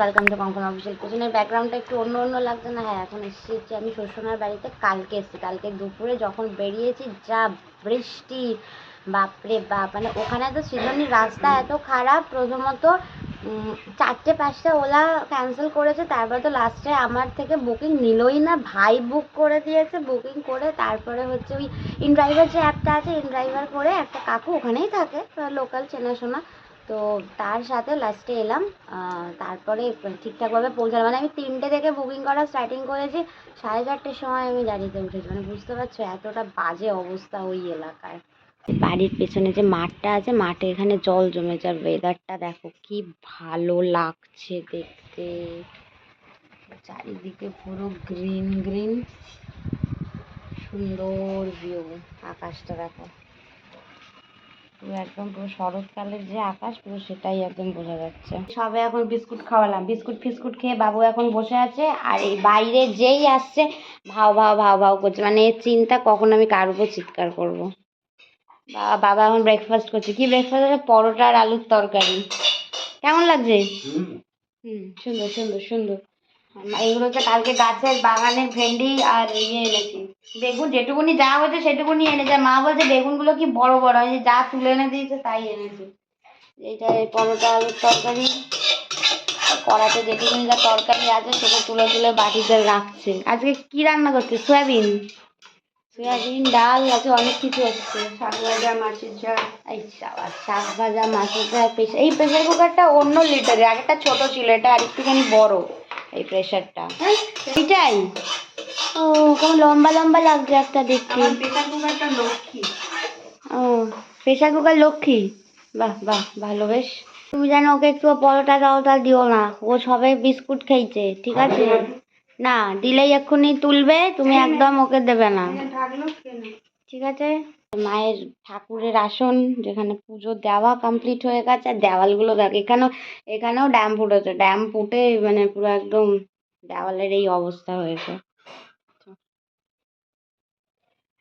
Welcome to Konkan official পেছনের ব্যাকগ্রাউন্ডটা একটু অন্য অন্য লাগছে না? হ্যাঁ এখন এসেছি আমি শ্বশুরনার বাড়িতে। কালকে এসেছি। কালকে দুপুরে যখন বেরিয়েছি, যা বৃষ্টি, বাপরে বাপ! মানে ওখানে তো সৃজনীর রাস্তা এত খারাপ, প্রথমত চারটে পাঁচটা ওলা ক্যান্সেল করেছে, তারপর তো লাস্টে আমার থেকে বুকিং নিলই না। ভাই বুক করে দিয়েছে বুকিং করে, তারপরে হচ্ছে ওই ইনড্রাইভার যে অ্যাপটা আছে ইনড্রাইভার করে একটা কাকু ওখানেই থাকে লোকাল চেনাশোনা তো তার সাথে লাস্টে এলাম তারপরে ঠিকঠাকভাবে পৌঁছালাম। মানে আমি তিনটে থেকে বুকিং করা স্টার্টিং করেছি, সাড়ে চারটের সময় আমি গাড়িতে উঠেছি। মানে বুঝতে পারছ এতটা বাজে অবস্থা ওই এলাকায়। বাড়ির পেছনে যে মাঠটা আছে, মাঠে এখানে জল জমেছে আর ওয়েদারটা দেখো কি ভালো লাগছে দেখতে। চারিদিকে পুরো গ্রিন গ্রিন সুন্দর ভিউ আকাশটা দেখো। পুরো একদম পুরো শরৎকালের যে আকাশ পুরো সেটাই একদম বোঝা যাচ্ছে। সবে এখন বিস্কুট খাওয়ালাম। বিস্কুট ফিস্কুট খেয়ে বাবু এখন বসে আছে আর এই বাইরে যেই আসছে ভাও ভাও ভাও ভাও করছে। মানে এর চিন্তা কখন আমি কার উপর চিৎকার করব? বাবা বাবা এখন ব্রেকফাস্ট করছে। কি ব্রেকফাস্ট আছে? পরোটা আর আলুর তরকারি। কেমন লাগছে? হুম সুন্দর সুন্দর সুন্দর। এগুলো হচ্ছে কালকে গাছের বাগানের ভেন্ডি আর ইয়ে এনেছি। বেগুন যেটুকুনি যা হয়েছে সেটুকুনি এনেছে। মা বলছে, বেগুনগুলো কি বড় বড়? যে যা তুলে এনে দিয়েছে তাই এনেছি। এইটা এই পরোটা আলুর তরকারি। আর কড়াতে যেটুকুনি যা তরকারি আছে সেটা তুলে তুলে বাটিতে রাখছে। আজকে কি রান্না করছে সয়াবিন। সয়াবিন, ডাল, আছে অনেক কিছু হচ্ছে শাক ভাজা, মাছের ঝাল। এই শাক ভাজা, মাছের ঝাল এই প্রেশার কুকারটা অন্য লিটারে আগেরটা ছোট ছিল, এটা আরেকটুখানি বড়। এই প্রেশারটা এটাই ও কেমন লম্বা লম্বা লাগছে একটা দেখতে। ও প্রেশার কুকার লক্ষ্মী? বাহ বাহ ভালো বেশ। তুমি জানো ওকে একটু পরোটা টরোটা দিও না। ও সবে বিস্কুট খেয়েছে ঠিক আছে? না দিলেই এক্ষুনি তুলবে তুমি একদম ওকে দেবে না। ঠিক আছে? মায়ের ঠাকুরের আসন, যেখানে পুজো দেওয়া কমপ্লিট হয়ে গেছে, আর দেওয়ালগুলো দেখ, এখানেও এখানেও ড্যাম ফুটেছে ড্যাম ফুটে মানে পুরো একদম দেওয়ালের এই অবস্থা হয়েছে।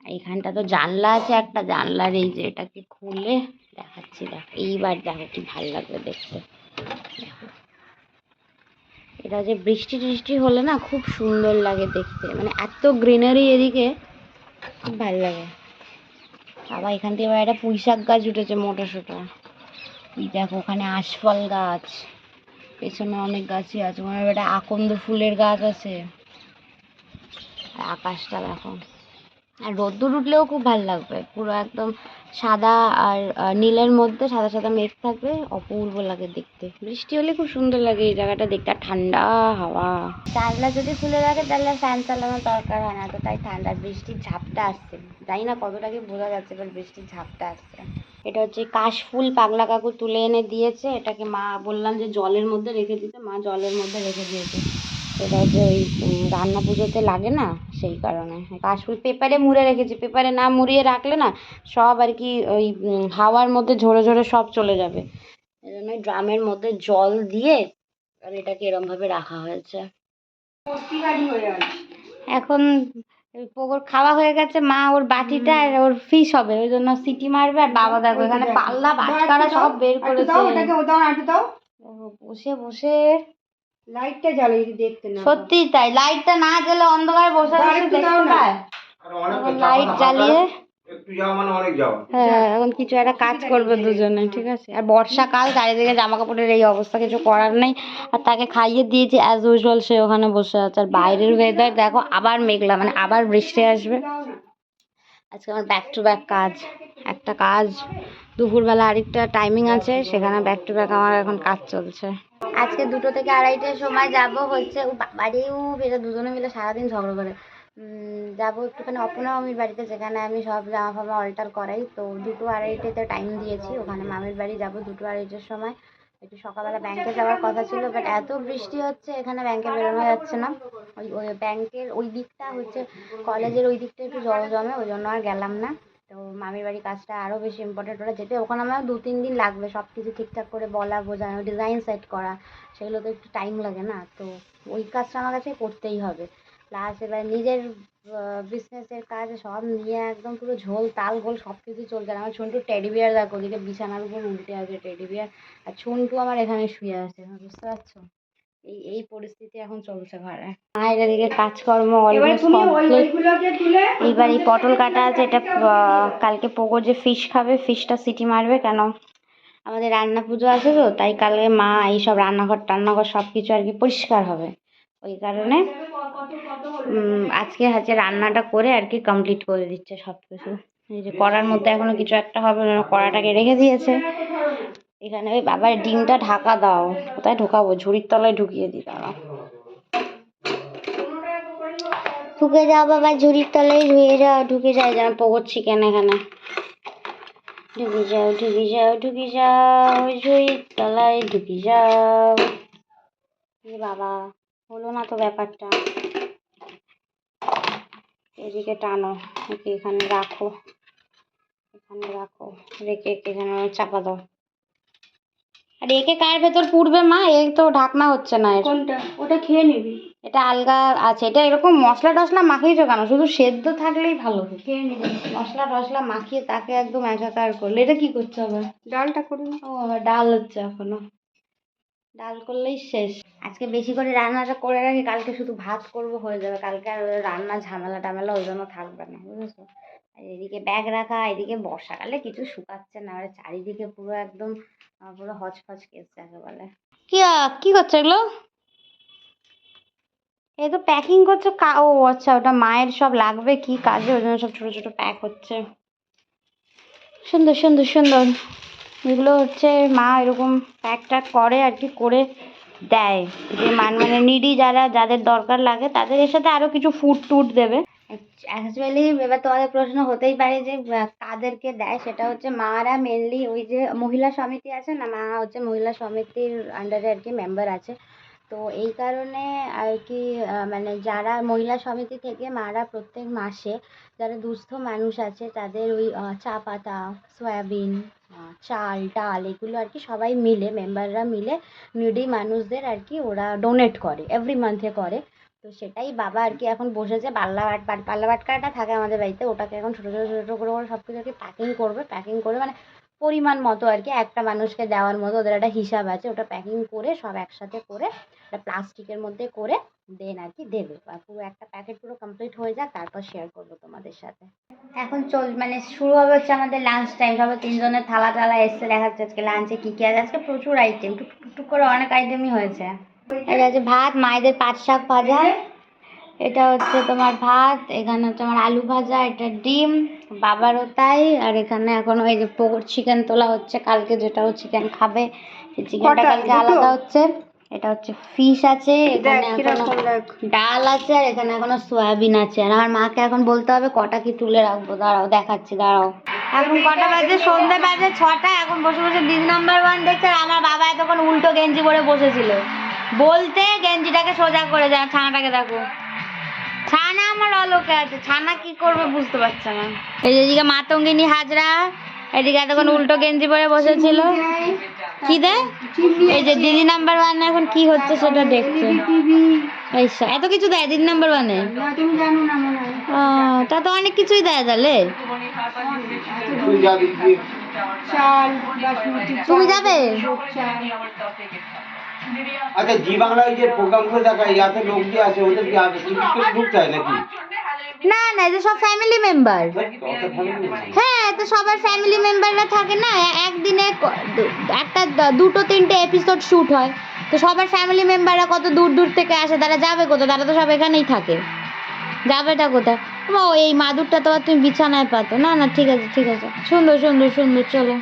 এখানটা তো জানলা আছে, একটা জানলার এই যে এটাকে খুলে দেখাচ্ছি, দেখ, এইবার দেখো কি ভালো লাগবে দেখতে। এটা যে বৃষ্টি টিষ্টি হলে না খুব সুন্দর লাগে দেখতে মানে এত গ্রিনারি এদিকে, খুব ভালো লাগে। আবার এখান থেকে এবার একটা পুঁইশাক গাছ উঠেছে মোটা সোটা দেখো, ওখানে আশফল গাছ। পেছনে অনেক গাছই আছে। ওখানে একটা আকন্দ ফুলের গাছ আছে। আকাশটা দেখো। আর রোদ্দুর উঠলেও খুব ভালো লাগবে। পুরো একদম সাদা আর নীলের মধ্যে সাদা সাদা মেঘ থাকবে, অপূর্ব লাগে দেখতে। বৃষ্টি হলে খুব সুন্দর লাগে এই জায়গাটা দেখতে, আর ঠান্ডা হাওয়া। জানলা যদি খুলে রাখে তাহলে ফ্যান চালানোর দরকার হয় না তো তাই ঠান্ডা, বৃষ্টির ঝাপটা আসছে। জানি না কতটা কি বোঝা যাচ্ছে এবার বৃষ্টির ঝাপটা আসছে। এটা হচ্ছে কাশফুল পাগলা কাকু তুলে এনে দিয়েছে, এটাকে মা বললাম যে জলের মধ্যে রেখে দিতে, মা জলের মধ্যে রেখে দিয়েছে। এটা হচ্ছে ওই রান্না পুজোতে লাগে না সেই কারণে। কাশফুল পেপারে মুড়ে রেখেছি পেপারে না মুড়িয়ে রাখলে না সব আর কি ওই হাওয়ার মধ্যে ঝরে ঝরে সব চলে যাবে। এই জন্য ড্রামের মধ্যে জল দিয়ে আর এটাকে এরমভাবে রাখা হয়েছে। হয়ে এখন পোকর খাওয়া হয়ে গেছে মা ওর বাটিটা আর ওর ফিশ হবে ওই জন্য সিটি মারবে আর বাবা দেখো এখানে পাল্লা বাটকারা সব বের করেছে। বসে বসে। লাইটটা জ্বালো যদি দেখতে না সত্যি তাই লাইটটা না জ্বলে অন্ধকারে বসে বসে দেখতে পায়। লাইট জ্বালিয়ে। একটু মানে অনেক হ্যাঁ এখন কিছু একটা কাজ করবে দুজনে ঠিক আছে? আর বর্ষাকাল চারিদিকে জামা কাপড়ের এই অবস্থা কিছু করার নেই। আর তাকে খাইয়ে দিয়েছি অ্যাজ ইউজুয়াল সে ওখানে বসে আছে। আর বাইরের ওয়েদার দেখো আবার মেঘলা মানে আবার বৃষ্টি আসবে। আজকে আমার ব্যাক টু ব্যাক কাজ একটা কাজ। দুপুরবেলা আরেকটা টাইমিং আছে, সেখানে ব্যাক টু ব্যাক আমার এখন কাজ চলছে। আজকে দুটো থেকে আড়াইটার সময় যাব হচ্ছে, ও বাড়ি ও বেটা দুজনে মিলে সারাদিন ঝগড়া করে। যাব একটুখানি মামির বাড়িতে, যেখানে আমি সব জামা ফামা অল্টার করাই। তো দুটো আড়াইটেতে টাইম দিয়েছি, ওখানে মামির বাড়ি যাব দুটো আড়াইটের সময়। একটু সকালবেলা ব্যাংকে যাওয়ার কথা ছিল বাট এত বৃষ্টি হচ্ছে, এখানে ব্যাংকে বেরোনো যাচ্ছে না। ওই ওই ব্যাংকের ওই দিকটা হচ্ছে, কলেজের ওই দিকটা একটু জল জমে, ওই জন্য আর গেলাম না। তো মামির বাড়ি কাজটা আরও বেশি ইম্পর্টেন্ট ওরা যেতে, ওখানে আমার দু, তিন দিন লাগবে সব কিছু ঠিকঠাক করে বলা, বোঝানো ডিজাইন সেট করা, সেগুলো তো একটু টাইম লাগে না, তো ওই কাজটা আমার কাছে করতেই হবে। প্লাস এবার নিজের বিজনেসের কাজ সব নিয়ে একদম পুরো ঝোল, তাল গোল সব কিছু চলছে আমার ছোট্ট টেডি বিয়ার দেখো, ওদিকে বিছানার উপর উল্টে আছে টেডি বিয়ার আর ছন্টু আমার এখানে শুয়ে আছে, বুঝতে পারছ? এই এই পরিস্থিতি এখন চলছে ঘরে মায়ের এদিকে কাজকর্ম এবার এইবার এই পটল কাটা আছে এটা কালকে পোগো যে ফিশ খাবে ফিশটা সিটি মারবে কেন? আমাদের রান্না পুজো আছে তো তাই কালকে মা এইসব রান্নাঘর টান্নাঘর সব কিছু আর কি পরিষ্কার হবে। ওই কারণে আজকে হচ্ছে রান্নাটা করে আর কি কমপ্লিট করে দিচ্ছে সব কিছু এই যে কড়ার মধ্যে এখনও কিছু একটা হবে না কড়াটাকে রেখে দিয়েছে। এখানে ওই বাবার ডিমটা ঢাকা দাও, কোথায় ঢোকাবো? ঝুড়ির তলায় ঢুকিয়ে দিই দাঁড়াও। ঢুকে যাও বাবা, ঝুড়ির তলায় ঢুকে যাও ঢুকে যাও যেন পকর চিকেন এখানে? ঢুকে যাও ঢুকে যাও ঢুকে যাও, ঝুড়ির তলায় ঢুকে যাও। বাবা, হলো না তো ব্যাপারটা? এদিকে টানো এখানে রাখো। এখানে রাখো, রেখে এখানে চাপা দাও। আর একে কার ভেতর পুড়বে মা? এই তো ঢাকনা হচ্ছে না এর। কোনটা? ওটা খেয়ে নিবি। এটা আলগা আছে। এটা এরকম মশলা টশলা মাখিয়েছো কেন? শুধু সেদ্ধ থাকলেই ভালো খেয়ে নিবি। মশলা টশলা মাখিয়ে তাকে একদম একাকার করলে। এটা কি করছে আবার? ডালটা করুন ও আবার ডাল হচ্ছে এখনও। ডাল করলেই শেষ। আজকে বেশি করে রান্নাটা করে রাখি কালকে শুধু ভাত করব হয়ে যাবে। কালকে আর ওই রান্না ঝামেলা টামেলা ওই জন্য থাকবে না বুঝেছ? আর এদিকে ব্যাগ রাখা এদিকে বর্ষাকালে কিছু শুকাচ্ছে না আর চারিদিকে পুরো একদম পুরো হচপচ কেস যাকে বলে কি কি করছ এগুলো? এই তো প্যাকিং করছ কা ও আচ্ছা ওটা মায়ের সব লাগবে কি কাজে? ওই জন্য সব ছোটো ছোটো প্যাক হচ্ছে। সুন্দর সুন্দর সুন্দর। এগুলো হচ্ছে মা এরকম প্যাক ট্যাক করে আর কি করে দেয়। যে মান মানে নিডি যারা, যাদের দরকার লাগে, তাদের এর সাথে আরও কিছু ফুড টুট দেবে। অ্যাকচুয়ালি এবার তোমাদের প্রশ্ন হতেই পারে যে কাদেরকে দেয়? সেটা হচ্ছে মারা মেনলি ওই যে মহিলা সমিতি আছে না? মা হচ্ছে মহিলা সমিতির আন্ডারে আর কি মেম্বার আছে। তো এই কারণে আর কি মানে যারা মহিলা সমিতি থেকে মারা প্রত্যেক মাসে, যারা দুস্থ মানুষ আছে, তাদের ওই চা পাতা, সয়াবিন চাল, ডাল এগুলো আর কি সবাই মিলে, মেম্বাররা মিলে নিডি মানুষদের আর কি ওরা ডোনেট করে এভরি মান্থে করে। তো সেটাই বাবা আর কি এখন বসেছে, পাল্লা বাট, পাল্লা বাটকাটা থাকে আমাদের বাড়িতে, ওটাকে এখন ছোটো ছোটো ছোটো করে করে সব কিছু আর কি প্যাকিং করবে প্যাকিং করে মানে পরিমাণ মতো আর কি, একটা মানুষকে দেওয়ার মতো ওদের একটা হিসাব আছে, ওটা প্যাকিং করে সব একসাথে করে একটা প্লাস্টিকের মধ্যে করে দেন আর কি দেবে। পুরো একটা প্যাকেট পুরো কমপ্লিট হয়ে যাক, তারপর শেয়ার করব তোমাদের সাথে। এখন চল মানে শুরু হবে হচ্ছে আমাদের লাঞ্চ টাইম সবে তিনজনের থালা টালা এসছে দেখা যাচ্ছে আজকে লাঞ্চে কী কী আছে, আজকে প্রচুর আইটেম টুক টুক করে অনেক আইটেমই হয়েছে। ভাত, মায়েদের পাট শাক ভাজা এটা হচ্ছে তোমার ভাত এখানে হচ্ছে আমার আলু ভাজা এটা ডিম বাবারও তাই আর এখানে এখন ওই যে চিকেন তোলা হচ্ছে কালকে যেটাও চিকেন খাবে সেই চিকেনটা কালকে আলাদা হচ্ছে এটা হচ্ছে ফিশ আছে এখানে এখনও ডাল আছে আর এখানে এখনও সয়াবিন আছে আর আমার মাকে এখন বলতে হবে কটা কি তুলে রাখব দাঁড়াও দেখাচ্ছি দাঁড়াও। এখন কটা বাজে? সন্ধ্যে বাজে ছটা এখন বসে বসে দিদি নাম্বার ওয়ান দেখছে আর আমার বাবা এতক্ষণ উল্টো গেঞ্জি পরে বসেছিল। বলতে গেঞ্জিটাকে সোজা করে যা ছানাটাকে দেখো। ছানা আমার অলোকে আছে। ছানা কি করবে বুঝতে পারছে না। এই যে এদিকে মাতঙ্গিনী হাজরা এদিকে এতক্ষণ উল্টো গেঞ্জি পরে বসেছিল। কি দেয় এই যে দিদি নাম্বার ওয়ান এখন কি হচ্ছে সেটা দেখছে। এত কিছু দেয় দিদি নাম্বার ওয়ানে? না তুমি জানো না মনে হয় আহ, তা তো অনেক কিছুই দেয় তাহলে। তুমি যাবে? আচ্ছা জি বাংলায় যে প্রোগ্রাম করে দেখায় ইয়াতে লোক যে আছে ওদের কি আছে টিকিট কেটে ঢুকতে হয় নাকি? না না এই যে সব ফ্যামিলি মেম্বার। হ্যাঁ তো সবার ফ্যামিলি মেম্বাররা থাকে না একদিনে একটা দুটো তিনটে এপিসোড শ্যুট হয়। তো সবার ফ্যামিলি মেম্বাররা কত দূর দূর থেকে আসে তারা যাবে কোথায়? তারা তো সব এখানেই থাকে। যাবেটা কোথায়? ও এই মাদুরটা তো তুমি বিছানায় পাতো। না না ঠিক আছে ঠিক আছে। সুন্দর সুন্দর সুন্দর চলো।